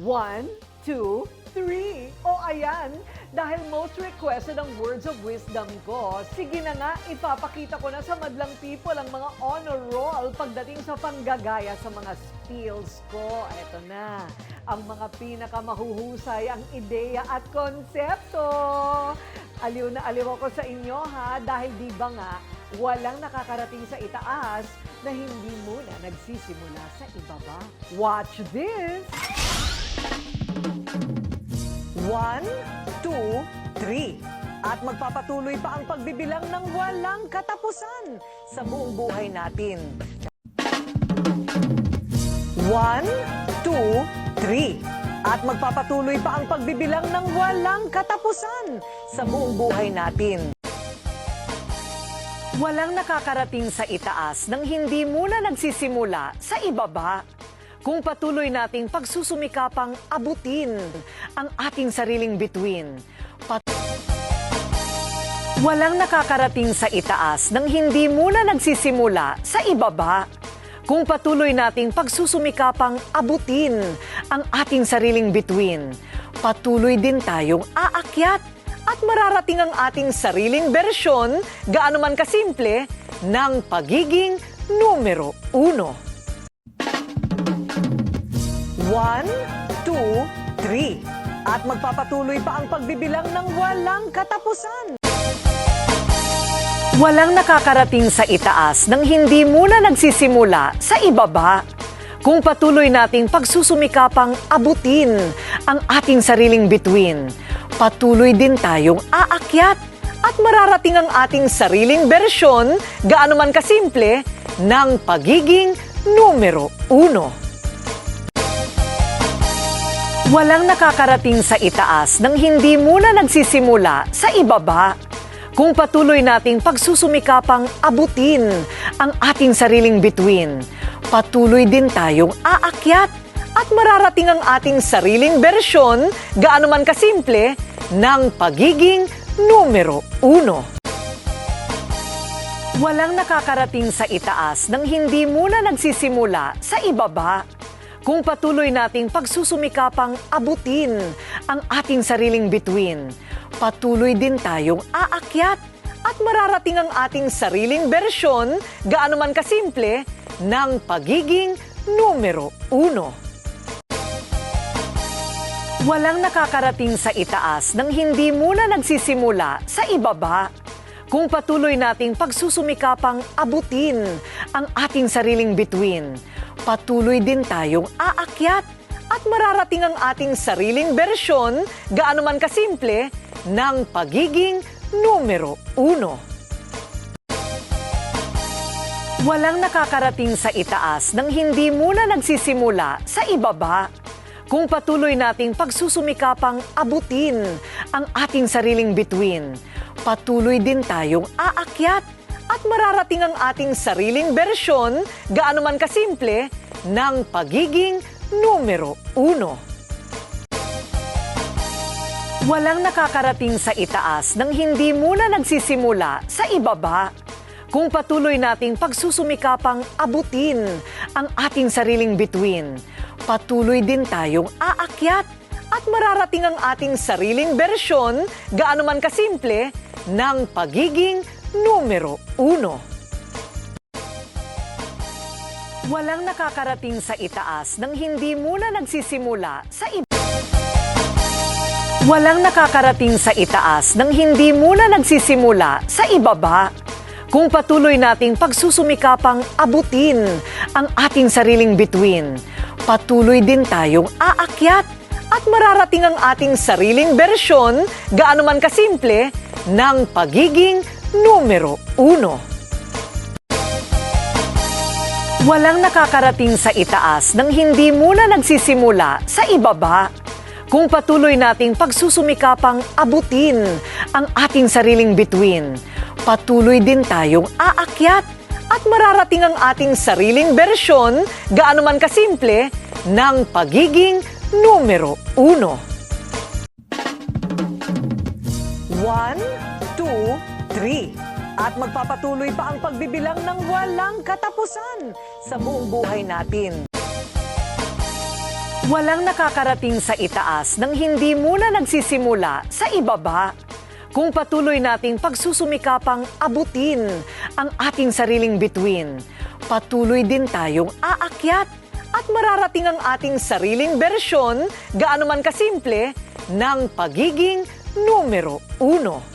One, two, three. O ayan, dahil most requested ang words of wisdom ko, sige na nga, ipapakita ko na sa madlang people ang mga honor roll pagdating sa panggagaya sa mga spills ko. Eto na, ang mga pinakamahuhusay, ang ideya at konsepto. Aliw na aliw ako sa inyo ha, dahil di ba nga, walang nakakarating sa itaas na hindi muna nagsisimula sa ibaba. Watch this! One, two, three. At magpapatuloy pa ang pagbibilang ng walang katapusan sa buong buhay natin. One, two, three. At magpapatuloy pa ang pagbibilang ng walang katapusan sa buong buhay natin. Walang nakakarating sa itaas nang hindi muna nagsisimula sa ibaba. Kung patuloy nating pagsusumikapang abutin ang ating sariling bituin. Pat- Walang nakakarating sa itaas nang hindi muna nagsisimula sa ibaba. Kung patuloy nating pagsusumikapang abutin ang ating sariling bituin, patuloy din tayong aakyat at mararating ang ating sariling bersyon, gaano man kasimple, ng pagiging numero uno. One, two, three. At magpapatuloy pa ang pagbibilang ng walang katapusan. Walang nakakarating sa itaas nang hindi muna nagsisimula sa ibaba. Kung patuloy nating pagsusumikapang abutin ang ating sariling bituin, patuloy din tayong aakyat at mararating ang ating sariling bersyon, gaano man kasimple, ng pagiging numero uno. Walang nakakarating sa itaas nang hindi muna nagsisimula sa ibaba. Kung patuloy nating pagsusumikapang abutin ang ating sariling bituin, patuloy din tayong aakyat at mararating ang ating sariling bersyon, gaano man kasimple, ng pagiging numero uno. Walang nakakarating sa itaas nang hindi muna nagsisimula sa ibaba. Kung patuloy nating pagsusumikapang abutin ang ating sariling bituin, patuloy din tayong aakyat at mararating ang ating sariling bersyon, gaano man kasimple, ng pagiging numero uno. Walang nakakarating sa itaas nang hindi muna nagsisimula sa ibaba. Kung patuloy nating pagsusumikapang abutin ang ating sariling bituin, patuloy din tayong aakyat at mararating ang ating sariling bersyon, gaano man kasimple, ng pagiging numero uno. Walang nakakarating sa itaas nang hindi muna nagsisimula sa ibaba. Kung patuloy nating pagsusumikapang abutin ang ating sariling bituin, patuloy din tayong aakyat at mararating ang ating sariling bersyon, gaano man kasimple, ng pagiging numero uno. Walang nakakarating sa itaas nang hindi muna nagsisimula sa ibaba. Kung patuloy nating pagsusumikapang abutin ang ating sariling bituin, patuloy din tayong aakyat at mararating ang ating sariling bersyon, gaano man kasimple, ng pagiging numero uno. Walang nakakarating sa itaas nang hindi muna nagsisimula sa iba. Walang nakakarating sa itaas nang hindi muna nagsisimula sa ibaba. Kung patuloy nating pagsusumikapang abutin ang ating sariling bituin, patuloy din tayong aakyat at mararating ang ating sariling bersyon, gaano man kasimple, ng pagiging numero uno. Walang nakakarating sa itaas nang hindi muna nagsisimula sa ibaba. Kung patuloy nating pagsusumikapang abutin ang ating sariling bituin, patuloy din tayong aakyat at mararating ang ating sariling bersyon, gaano man kasimple, ng pagiging numero uno. One, two, three. At magpapatuloy pa ang pagbibilang ng walang katapusan sa buong buhay natin. Walang nakakarating sa itaas nang hindi muna nagsisimula sa ibaba. Kung patuloy nating pagsusumikapang abutin ang ating sariling bituin, patuloy din tayong aakyat at mararating ang ating sariling bersyon, gaano man kasimple, ng pagiging numero uno.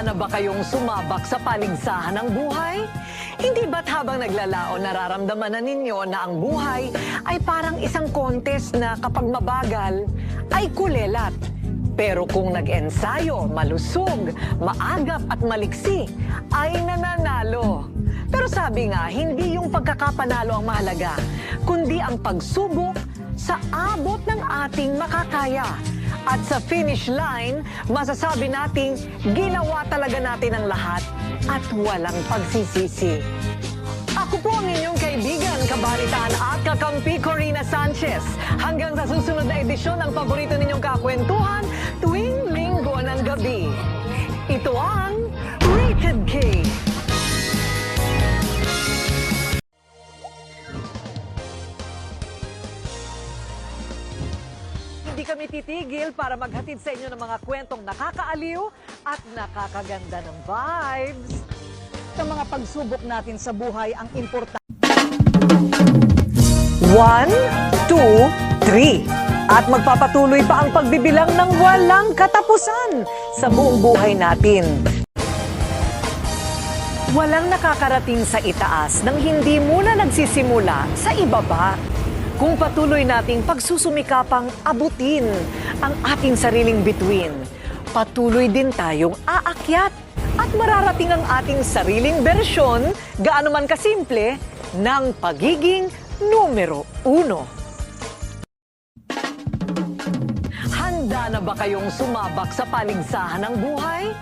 Handa na ba kayong sumabak sa paligsahan ng buhay? Hindi ba't habang naglalaon nararamdaman na ninyo na ang buhay ay parang isang contest na kapag mabagal ay kulelat. Pero kung nag-ensayo, malusog, maagap at maliksi, ay nananalo. Pero sabi nga, hindi yung pagkakapanalo ang mahalaga, kundi ang pagsubok sa abot ng ating makakaya. At sa finish line, masasabi nating ginawa talaga natin ang lahat at walang pagsisisi. Ako po ang inyong kaibigan, kabalitaan at kakampi Corina Sanchez. Hanggang sa susunod na edisyon ng paborito ninyong kakwentuhan tuwing linggo ng gabi. Ito ang Hindi kami titigil para maghatid sa inyo ng mga kwentong nakakaaliw at nakakaganda ng vibes. Sa mga pagsubok natin sa buhay, ang importante One, two, three. At magpapatuloy pa ang pagbibilang ng walang katapusan sa buong buhay natin. Walang nakakarating sa itaas nang hindi muna nagsisimula sa ibaba. Kung patuloy nating pagsusumikapang abutin ang ating sariling bituin, patuloy din tayong aakyat at mararating ang ating sariling bersyon, gaano man kasimple, ng pagiging numero uno. Handa na ba kayong sumabak sa paligsahan ng buhay?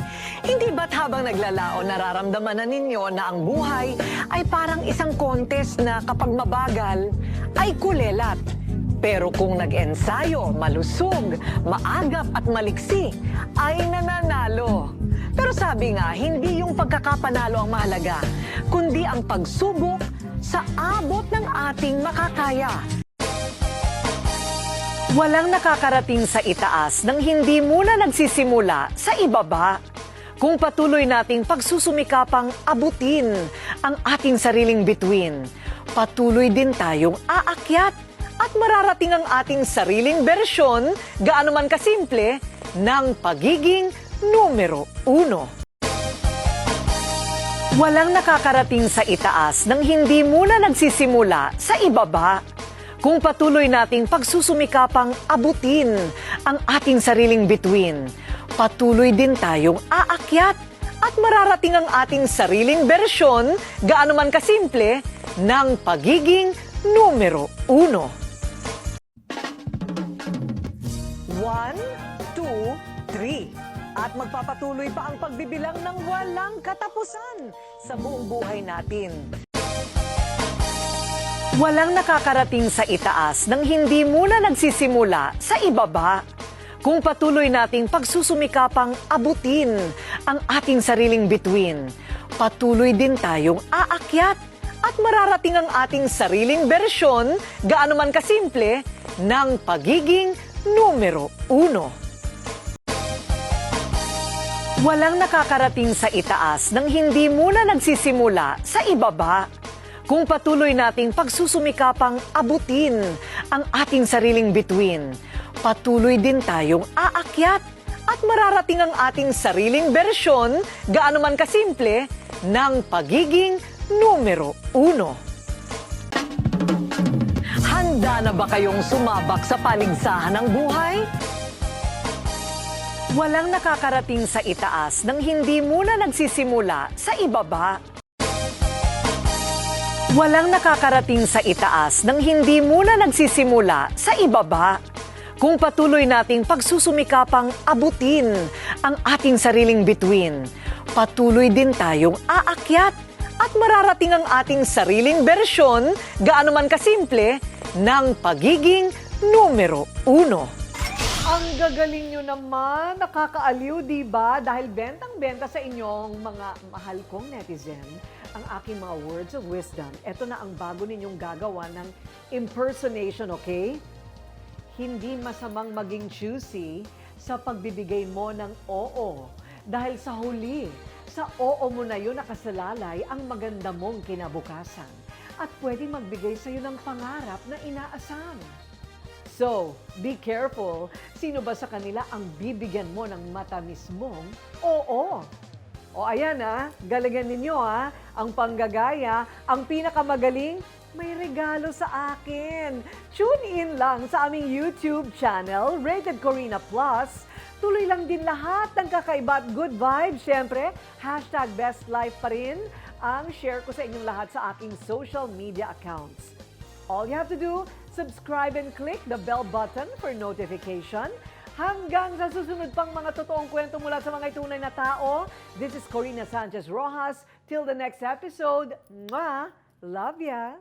Hindi ba't habang naglalaon nararamdaman na ninyo na ang buhay ay parang isang contest na kapag mabagal ay kulelat. Pero kung nag-ensayo, malusog, maagap at maliksi, ay nananalo. Pero sabi nga, hindi yung pagkakapanalo ang mahalaga, kundi ang pagsubok sa abot ng ating makakaya. Walang nakakarating sa itaas nang hindi muna nagsisimula sa ibaba. Kung patuloy nating pagsusumikapang abutin ang ating sariling bituin, patuloy din tayong aakyat at mararating ang ating sariling bersyon, gaano man kasimple, ng pagiging numero uno. Walang nakakarating sa itaas nang hindi muna nagsisimula sa ibaba. Kung patuloy nating pagsusumikapang abutin ang ating sariling bituin, patuloy din tayong aakyat at mararating ang ating sariling bersyon, gaano man kasimple, ng pagiging numero uno. One, two, three. At magpapatuloy pa ang pagbibilang ng walang katapusan sa buong buhay natin. Walang nakakarating sa itaas nang hindi muna nagsisimula sa ibaba. Kung patuloy nating pagsusumikapang abutin ang ating sariling bituin, patuloy din tayong aakyat at mararating ang ating sariling bersyon, gaano man kasimple, ng pagiging numero uno. Walang nakakarating sa itaas nang hindi muna nagsisimula sa ibaba. Kung patuloy nating pagsusumikapang abutin ang ating sariling bituin, patuloy din tayong aakyat at mararating ang ating sariling bersyon, gaano man kasimple, ng pagiging numero uno. Handa na ba kayong sumabak sa paligsahan ng buhay? Walang nakakarating sa itaas nang hindi muna nagsisimula sa ibaba. Walang nakakarating sa itaas nang hindi muna nagsisimula sa ibaba. Kung patuloy nating pagsusumikapang abutin ang ating sariling bituin, patuloy din tayong aakyat at mararating ang ating sariling bersyon, gaano man kasimple, ng pagiging numero uno. Ang gagaling nyo naman, nakakaaliw, di ba? Dahil bentang-benta sa inyong mga mahal kong netizen ang aking mga words of wisdom. Ito na ang bago ninyong gagawa ng impersonation, okay? Hindi masamang maging choosy sa pagbibigay mo ng oo. Dahil sa huli, sa oo mo na yun nakasalalay ang maganda mong kinabukasan. At pwede magbigay sa iyo ng pangarap na inaasam. So, be careful. Sino ba sa kanila ang bibigyan mo ng matamis mong oo? O ayan ah, galingan ninyo ah, ang panggagaya, ang pinakamagaling, may regalo sa akin. Tune in lang sa aming YouTube channel, Rated Corina Plus. Tuloy lang din lahat ng kakaiba at good vibes. Siyempre, hashtag best life pa rin ang share ko sa inyong lahat sa aking social media accounts. All you have to do, subscribe and click the bell button for notification. Hanggang sa susunod pang mga totoong kwento mula sa mga tunay na tao, this is Corina Sanchez Rojas. Till the next episode, Mwah! Love ya!